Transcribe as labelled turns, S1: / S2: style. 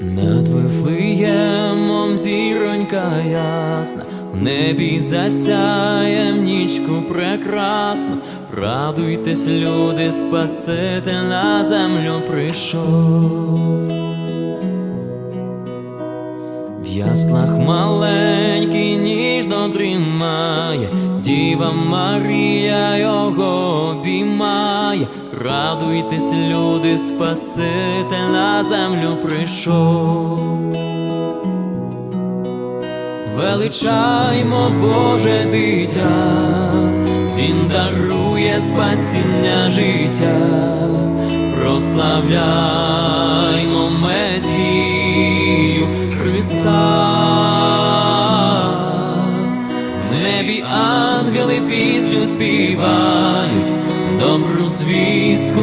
S1: Над Вифлеємом зіронька ясна, в небі засяє в нічку прекрасно, радуйтесь, люди, Спаситель на землю прийшов. В яслах маленьких дрімає, Діва Марія його обіймає. Радуйтесь, люди, Спаситель на землю прийшов. Величаймо Боже дитя, Він дарує спасіння життя, прославляймо Месію Христа. Ангели пісню співають, добру звістку